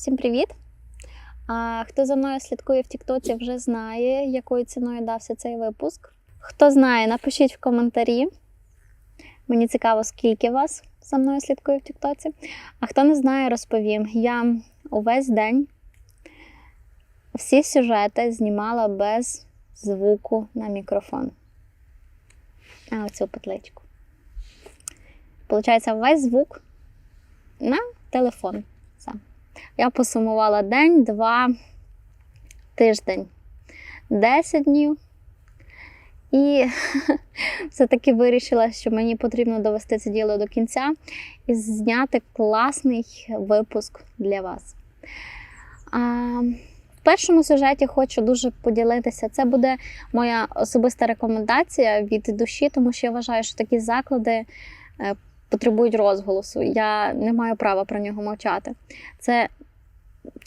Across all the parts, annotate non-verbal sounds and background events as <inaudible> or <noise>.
всім привіт! А, хто за мною слідкує в Тіктоці, вже знає, якою ціною дався цей випуск. Хто знає, напишіть в коментарі. Мені цікаво, скільки вас за мною слідкує в Тіктоці. А хто не знає, розповім. Я увесь день всі сюжети знімала без звуку на мікрофон. А оцю петличку. Получається, весь звук на телефон. Я посумувала день, два, тиждень, 10 днів. І <laughs> все-таки вирішила, що мені потрібно довести це діло до кінця і зняти класний випуск для вас. А, в першому сюжеті хочу дуже поділитися. Це буде моя особиста рекомендація від душі, тому що я вважаю, що такі заклади е, потребують розголосу. Я не маю права про нього мовчати. Це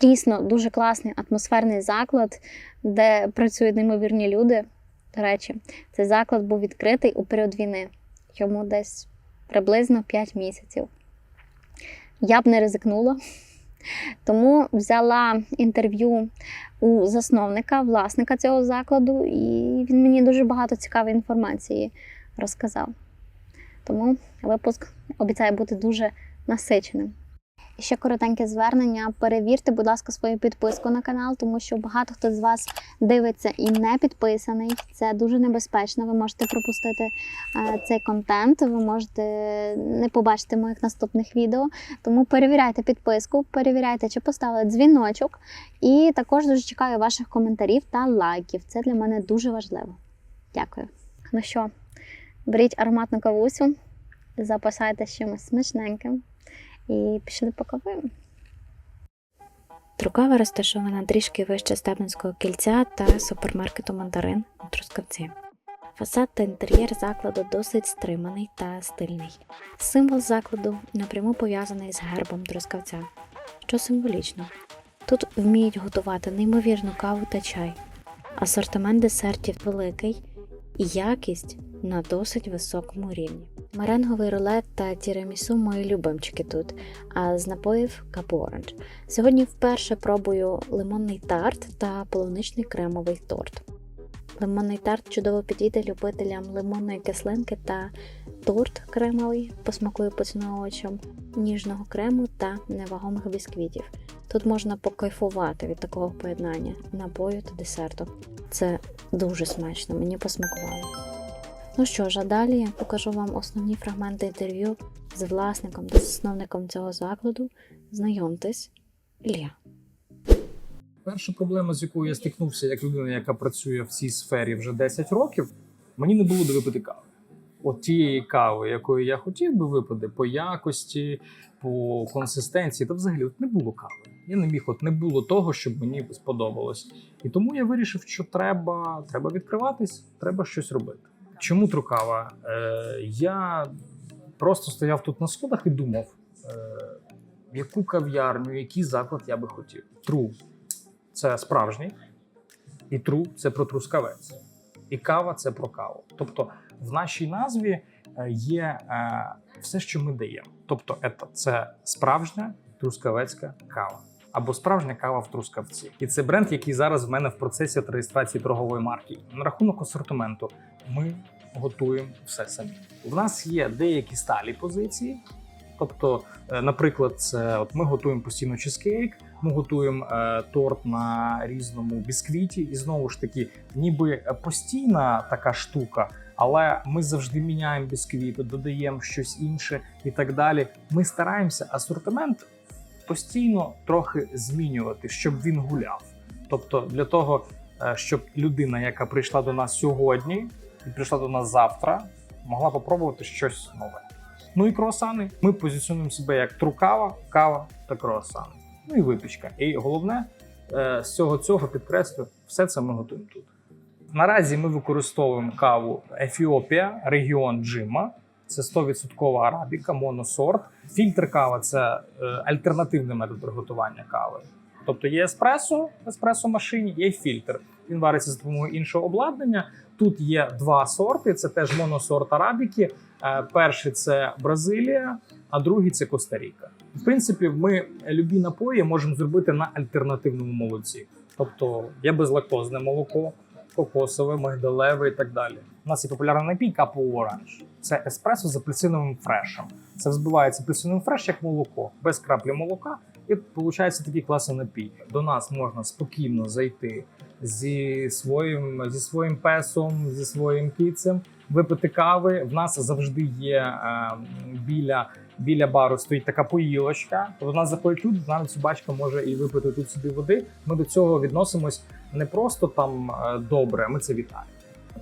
дійсно дуже класний атмосферний заклад, де працюють неймовірні люди. До речі, цей заклад був відкритий у період війни. Йому десь приблизно 5 місяців. Я б не ризикнула. Тому взяла інтерв'ю у засновника, власника цього закладу, і він мені дуже багато цікавої інформації розказав. Тому випуск обіцяє бути дуже насиченим. І ще коротеньке звернення. Перевірте, будь ласка, свою підписку на канал, тому що багато хто з вас дивиться і не підписаний. Це дуже небезпечно. Ви можете пропустити е, цей контент, ви можете не побачити моїх наступних відео. Тому перевіряйте підписку, перевіряйте, чи поставили дзвіночок. І також дуже чекаю ваших коментарів та лайків. Це для мене дуже важливо. Дякую. Ну що, беріть ароматну кавусю, запасайтесь чимось смачненьким. І пішли по каву. Трукава розташована трішки вище Стебницького кільця та супермаркету Мандарин у Трускавці. Фасад та інтер'єр закладу досить стриманий та стильний. Символ закладу напряму пов'язаний з гербом Трускавця, що символічно. Тут вміють готувати неймовірну каву та чай. Асортимент десертів великий і якість на досить високому рівні. Меренговий рулет та тірамісу мої любимчики тут, а з напоїв капу оранж. Сьогодні вперше пробую лимонний тарт та полуничний кремовий торт. Лимонний тарт чудово підійде любителям лимонної кислинки та торт кремовий посмакує поціновувачам ніжного крему та невагомих бісквітів. Тут можна покайфувати від такого поєднання напою та десерту. Це дуже смачно, мені посмакувало. Ну що ж, а далі я покажу вам основні фрагменти інтерв'ю з власником та засновником цього закладу. Знайомтесь, Ілля. Перша проблема, з якою я стикнувся як людина, яка працює в цій сфері вже 10 років, мені не було де випити кави. От тієї кави, якої я хотів би випити, по якості, по консистенції, та взагалі от не було кави. Я не міг, от не було того, щоб мені сподобалось. І тому я вирішив, що треба, треба відкриватись, треба щось робити. Чому трукава? Е, я просто стояв тут на сходах і думав, е, яку кав'ярню, який заклад я би хотів. Тру це справжній, і тру це про трускавець, і кава це про каву. Тобто в нашій назві е, є е, все, що ми даємо. Тобто, це справжня трускавецька кава. Або справжня кава в трускавці, і це бренд, який зараз в мене в процесі реєстрації торгової марки. На рахунок асортименту ми готуємо все самі. У нас є деякі сталі позиції. Тобто, е, наприклад, це от ми готуємо постійно чизкейк, ми готуємо е, торт на різному бісквіті, і знову ж таки, ніби постійна така штука, але ми завжди міняємо бісквіти, додаємо щось інше і так далі. Ми стараємося асортимент постійно трохи змінювати, щоб він гуляв. Тобто, для того, е, щоб людина, яка прийшла до нас сьогодні і прийшла до нас завтра, могла попробувати щось нове. Ну і круасани. Ми позиціонуємо себе як трукава, кава та круасани. Ну і випічка. І головне, е, з цього цього підкреслю, все це ми готуємо тут. Наразі ми використовуємо каву Ефіопія, регіон Джима. Це 100% арабіка, моносорт. Фільтр кава це е, альтернативний метод приготування кави. Тобто є еспресо в еспресо машині, є фільтр. Він вариться за допомогою іншого обладнання. Тут є два сорти: це теж моносорт арабіки. Е, Перший це Бразилія, а другий це Коста-Ріка. В принципі, ми любі напої можемо зробити на альтернативному молоці. Тобто є безлактозне молоко, кокосове, мигдалеве і так далі. У нас є популярний напій Капу Оранж. Це еспресо з апельсиновим фрешем. Це взбивається апельсиновим фреш як молоко, без краплі молока, і виходить такий класний напій. До нас можна спокійно зайти зі своїм, зі своїм песом, зі своїм кіцем, випити кави. В нас завжди є е, біля, біля бару стоїть така поїлочка. Нас заходить люди, навіть собачка може і випити тут собі води. Ми до цього відносимось не просто там е, добре, ми це вітаємо,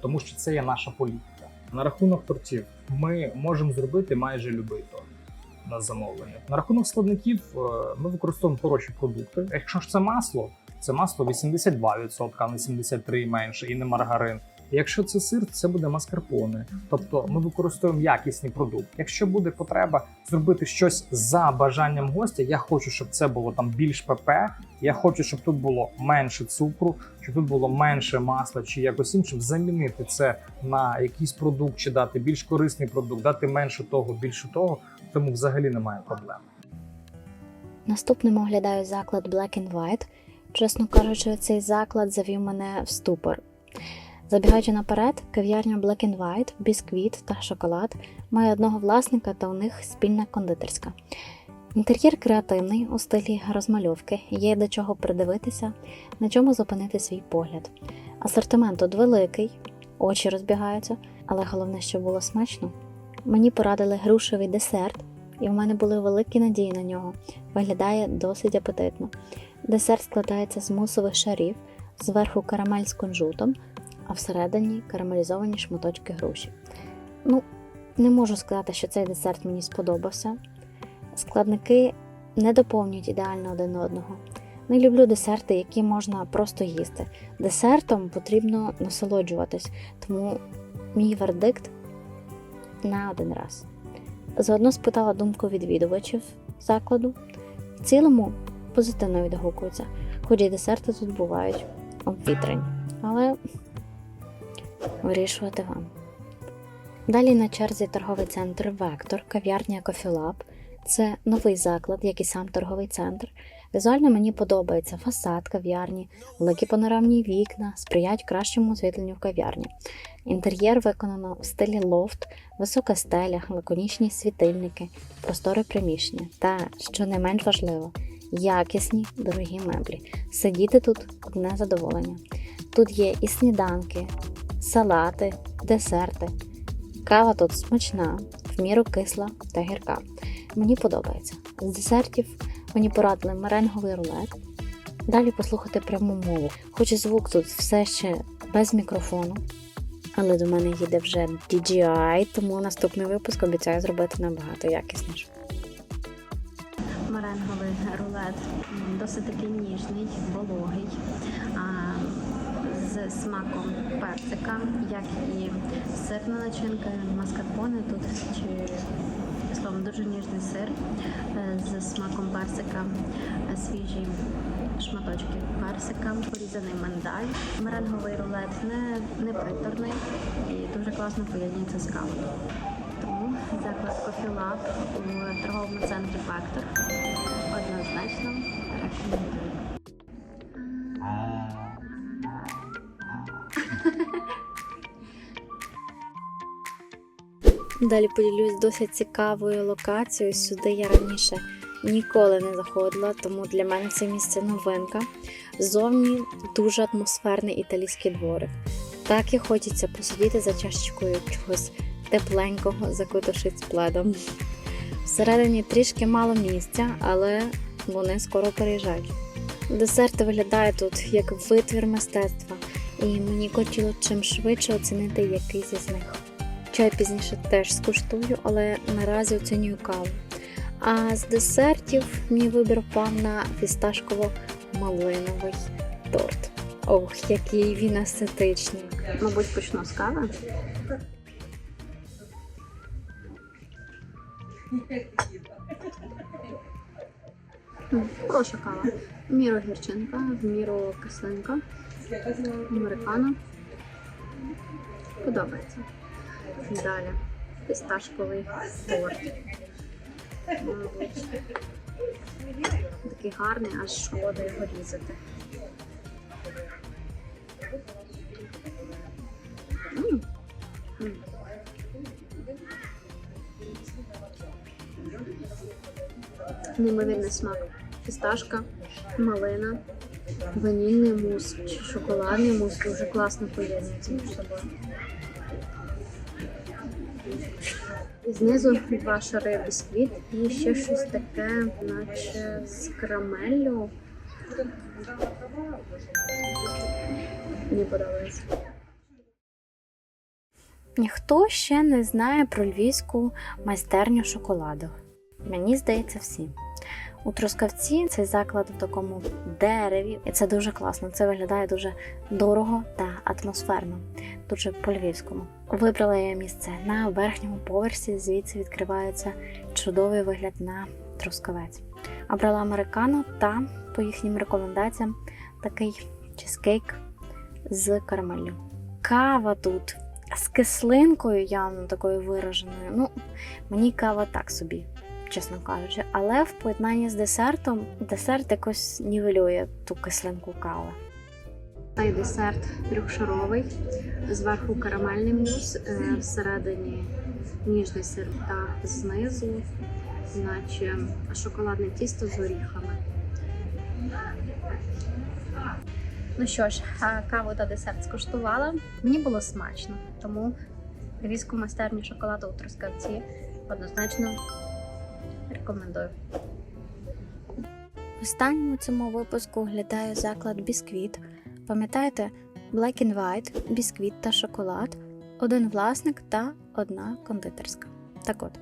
тому що це є наша політика. На рахунок тортів ми можемо зробити майже будь-який торт на замовлення. На рахунок складників е, ми використовуємо хороші продукти. Якщо ж це масло, це масло 82%, а не 73% менше, і не маргарин. Якщо це сир, це буде маскарпоне. Тобто ми використовуємо якісний продукт. Якщо буде потреба зробити щось за бажанням гостя, я хочу, щоб це було там більш ПП. Я хочу, щоб тут було менше цукру, щоб тут було менше масла чи якось іншим. Замінити це на якийсь продукт, чи дати більш корисний продукт, дати менше того, більше того. Тому взагалі немає проблем. Наступним оглядаю заклад Black and White. Чесно кажучи, цей заклад завів мене в ступор. Забігаючи наперед, кав'ярня Black and White, бісквіт та шоколад має одного власника та у них спільна кондитерська. Інтер'єр креативний у стилі розмальовки, є до чого придивитися, на чому зупинити свій погляд. Асортимент тут великий, очі розбігаються, але головне, що було смачно. Мені порадили грушевий десерт, і в мене були великі надії на нього. Виглядає досить апетитно. Десерт складається з мусових шарів, зверху карамель з кунжутом, а всередині карамелізовані шматочки груші. Ну, не можу сказати, що цей десерт мені сподобався. Складники не доповнюють ідеально один одного. Не люблю десерти, які можна просто їсти. Десертом потрібно насолоджуватись, тому мій вердикт на один раз. Заодно спитала думку відвідувачів закладу. В цілому позитивно відгукуються, хоч і десерти тут бувають обвітрені, але вирішувати вам. Далі на черзі торговий центр Вектор, кав'ярня Кофілаб. Це новий заклад, як і сам торговий центр. Візуально мені подобається фасад кав'ярні, великі панорамні вікна, сприяють кращому освітленню в кав'ярні. Інтер'єр виконано в стилі лофт, висока стеля, лаконічні світильники, просторе приміщення та, що не менш важливо, якісні дорогі меблі. Сидіти тут одне задоволення. Тут є і сніданки, салати, десерти. Кава тут смачна, в міру кисла та гірка. Мені подобається. З десертів мені порадили меренговий рулет. Далі послухати пряму мову. Хоч і звук тут все ще без мікрофону, але до мене їде вже DJI, тому наступний випуск обіцяю зробити набагато якісніше. Меренговий рулет досить такий ніжний, вологий, з смаком персика, як і сирна начинка, маскарпоне тут чи словом дуже ніжний сир е, з смаком персика, е, свіжі шматочки персика, порізаний миндаль. Меренговий рулет не, не приторний і дуже класно поєднується з кавою. Lab у торговому центрі Фактор однозначно рекомендую. Далі поділюсь досить цікавою локацією. Сюди я раніше ніколи не заходила, тому для мене це місце новинка. Зовні дуже атмосферний італійський дворик. Так і хочеться посидіти за чашечкою чогось тепленького, закутавшись пледом. Всередині трішки мало місця, але вони скоро переїжджають. Десерт виглядає тут як витвір мистецтва, і мені хотіло чим швидше оцінити якийсь із них. Чай пізніше теж скуштую, але наразі оцінюю каву. А з десертів мій вибір впав на фісташково-малиновий торт. Ох, який він естетичний. Мабуть, почну з кави. Хороша кава. В міру гірчинка, в міру кислинка, американо. Подобається. Далі. фісташковий торт. Такий гарний, аж шкода його різати. М. М. Неймовірний смак. Фісташка, малина, ванільний мус чи шоколадний мус дуже класно поєднується між собою. І знизу два шари бісквіт і ще щось таке, наче з карамеллю. Мені подобається. Ніхто ще не знає про львівську майстерню шоколаду. Мені здається, всі. У Трускавці цей заклад в такому дереві, і це дуже класно. Це виглядає дуже дорого та атмосферно, дуже по-львівському. Вибрала я місце на верхньому поверсі, звідси відкривається чудовий вигляд на Трускавець. Обрала американо та, по їхнім рекомендаціям, такий чизкейк з карамеллю. Кава тут з кислинкою явно такою вираженою. Ну, мені кава так собі, чесно кажучи. Але в поєднанні з десертом десерт якось нівелює ту кислинку кави. Цей десерт трьохшаровий, зверху карамельний мус, е, всередині ніжний сир та знизу, наче шоколадне тісто з горіхами. Ну що ж, каву та десерт скуштувала. Мені було смачно, тому львівську майстерню шоколаду у Трускавці однозначно рекомендую. В останньому цьому випуску оглядаю заклад Бісквіт. Пам'ятаєте, Black and White, бісквіт та шоколад, один власник та одна кондитерська. Так от,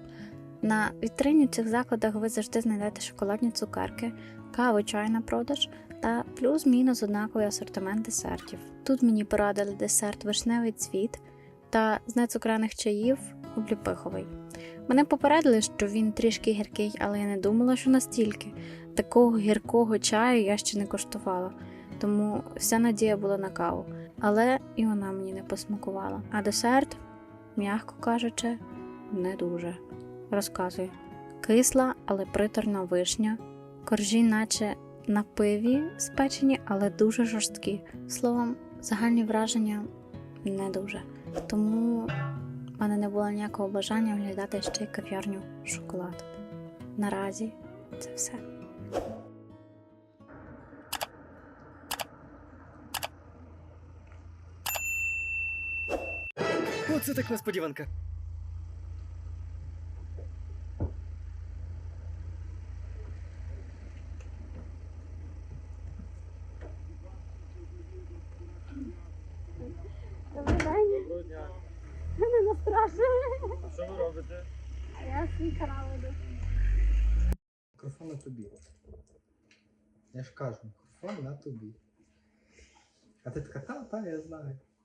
на вітрині в цих закладах ви завжди знайдете шоколадні цукерки, каву, чай на продаж та плюс-мінус однаковий асортимент десертів. Тут мені порадили десерт вишневий цвіт та з нецукрених чаїв обліпиховий. Мене попередили, що він трішки гіркий, але я не думала, що настільки. Такого гіркого чаю я ще не коштувала, тому вся надія була на каву. Але і вона мені не посмакувала. А десерт, м'яко кажучи, не дуже. Розказую. Кисла, але приторна вишня, коржі, наче на пиві спечені, але дуже жорсткі. Словом, загальні враження не дуже. Тому мене не було ніякого бажання оглядати ще кав'ярню шоколад. Наразі це все. Оце так несподіванка. Настрашили. А що ви робите? Я свій канал веду. Мікрофон на тобі. Я ж кажу, мікрофон на тобі. А ти така, та, та, я знаю.